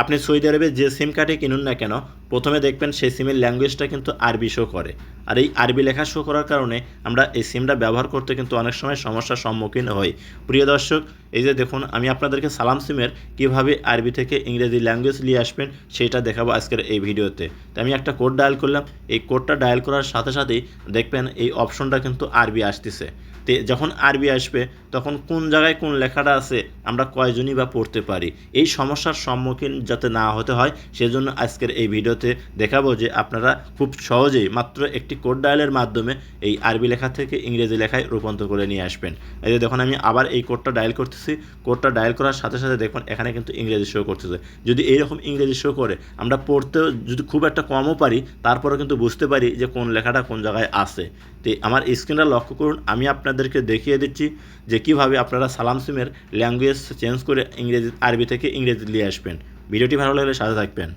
আপনি সৌদি আরবে যে সিম কার্ডে কিনুন না কেন, প্রথমে দেখবেন সেই সিমের ল্যাঙ্গুয়েজটা কিন্তু আরবি শো করে। আর এই আরবি লেখা শো করার কারণে আমরা এই সিমটা ব্যবহার করতে কিন্তু অনেক সময় সমস্যার সম্মুখীন হই। প্রিয় দর্শক, এই যে দেখুন, আমি আপনাদেরকে সালাম সিমের কীভাবে আরবি থেকে ইংরেজি ল্যাঙ্গুয়েজ নিয়ে আসবেন সেটা দেখাবো আজকের এই ভিডিওতে। তো আমি একটা কোড ডায়াল করলাম। এই কোডটা ডায়াল করার সাথে সাথেই দেখবেন এই অপশনটা কিন্তু আরবি আসতেছে। তে যখন আরবি আসবে, তখন কোন জায়গায় কোন লেখাটা আছে আমরা কয়জনই বা পড়তে পারি। এই সমস্যার সম্মুখীন যাতে না হতে হয়, সেজন্য আজকের এই ভিডিওতে দেখাবো যে আপনারা খুব সহজেই মাত্র একটি কোড ডায়ালের মাধ্যমে এই আরবি লেখা থেকে ইংরেজি লেখায় রূপান্তর করে নিয়ে আসবেন। এই যে দেখুন, আমি আবার এই কোডটা ডায়াল করতেছি। কোডটা ডায়াল করার সাথে সাথে দেখুন, এখানে কিন্তু ইংরেজি শো করতেছে। যদি এইরকম ইংরেজি শো করে, আমরা পড়তেও যদি খুব একটা কমও পারি, তারপরেও কিন্তু বুঝতে পারি যে কোন লেখাটা কোন জায়গায় আছে। তো আমার স্ক্রিনটা লক্ষ্য করুন, আমি আপনাদেরকে দেখিয়ে দিচ্ছি যে কীভাবে আপনারা সালাম সিমের ল্যাঙ্গুয়েজ চেঞ্জ করে ইংরেজি, আরবি থেকে ইংরেজি নিয়ে আসবেন। ভিডিওটি ভালো লাগলে সাথে থাকবেন।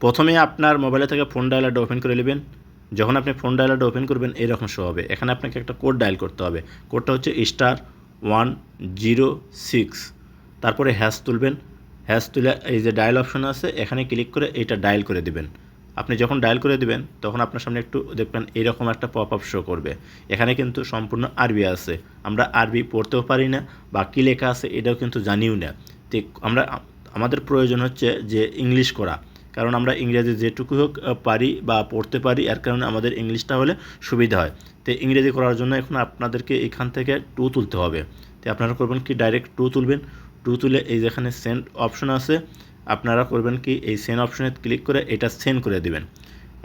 প্রথমে আপনার মোবাইলে থেকে ফোন ডায়ালারটা ওপেন করে নেবেন। যখন আপনি ফোন ডায়ালারটা ওপেন করবেন, এরকম শো হবে। এখানে আপনাকে একটা কোড ডায়াল করতে হবে। কোডটা হচ্ছে স্টার ওয়ান জিরো সিক্স তারপরে হ্যাশ তুলবেন। হ্যাশ তুলে এই যে ডায়াল অপশন আছে, এখানে ক্লিক করে এটা ডায়াল করে দিবেন। আপনি যখন ডায়াল করে দিবেন, তখন আপনার সামনে একটু দেখবেন এইরকম একটা পপ আপ শো করবে। এখানে কিন্তু সম্পূর্ণ আরবি আছে। আমরা আরবি পড়তেও পারি না, বা কী লেখা আছে, এটাও কিন্তু জানিও না। তো আমরা, আমাদের প্রয়োজন হচ্ছে যে ইংলিশ করা। কারণ আমরা ইংরেজি যেটুকু হোক পারি বা পড়তে পারি, এর কারণে আমাদের ইংলিশটা হলে সুবিধা হয়। তো ইংরেজি করার জন্য এখন আপনাদেরকে এখান থেকে টু তুলতে হবে। তো আপনারা করবেন কি, ডাইরেক্ট টু তুলবেন। টু তুলে এই যেখানে সেন্ড অপশন আছে, আপনারা করবেন কি, এই সেন্ড অপশনে ক্লিক করে এটা সেন্ড করে দিবেন।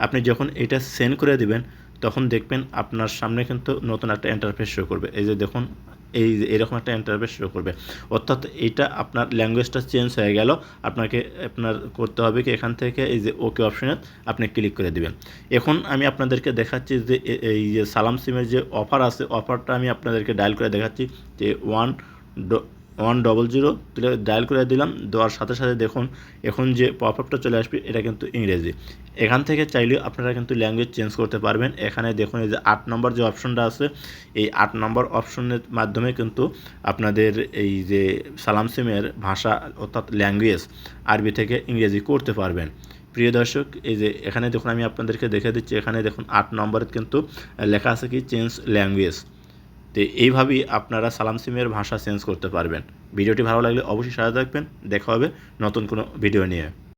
আপনি যখন এটা সেন্ড করে দিবেন, তখন দেখবেন আপনার সামনে কিন্তু নতুন একটা ইন্টারফেস শো করবে। এই যে দেখুন এই, এরকম একটা ইন্টারভেস শুরু করবে। অর্থাৎ এটা আপনার ল্যাঙ্গুয়েজটা চেঞ্জ হয়ে গেল, আপনাকে, আপনার করতে হবে কি এখান থেকে এই যে ওকে অপশনে আপনি ক্লিক করে দেবেন। এখন আমি আপনাদেরকে দেখাচ্ছি যে এই যে সালাম সিমের যে অফার আছে অফারটা আমি আপনাদেরকে ডায়াল করে দেখাচ্ছি যে ওয়ান ওয়ান ডবল জিরো তুলে ডায়াল করে দিলাম, দেওয়ার সাথে সাথে দেখুন, এখন যে পপ আপটা চলে আসবে, এটা কিন্তু ইংরেজি। এখান থেকে চাইলেও আপনারা কিন্তু ল্যাঙ্গুয়েজ চেঞ্জ করতে পারবেন। এখানে দেখুন, এই যে আট নম্বর যে অপশনটা আছে, এই আট নম্বর অপশনের মাধ্যমে কিন্তু আপনাদের এই যে সালাম সিমের ভাষা, অর্থাৎ ল্যাঙ্গুয়েজ আরবি থেকে ইংরেজি করতে পারবেন। প্রিয় দর্শক, এই যে এখানে দেখুন, আমি আপনাদেরকে দেখে দিচ্ছি, এখানে দেখুন, আট নম্বরে কিন্তু লেখা আছে কি চেঞ্জ ল্যাঙ্গুয়েজ তো এইভাবেই আপনারা সালাম সিমের ভাষা চেঞ্জ করতে পারবেন। ভিডিওটি ভালো লাগলে অবশ্যই সাজা থাকবেন। দেখা হবে নতুন কোনো ভিডিও নিয়ে।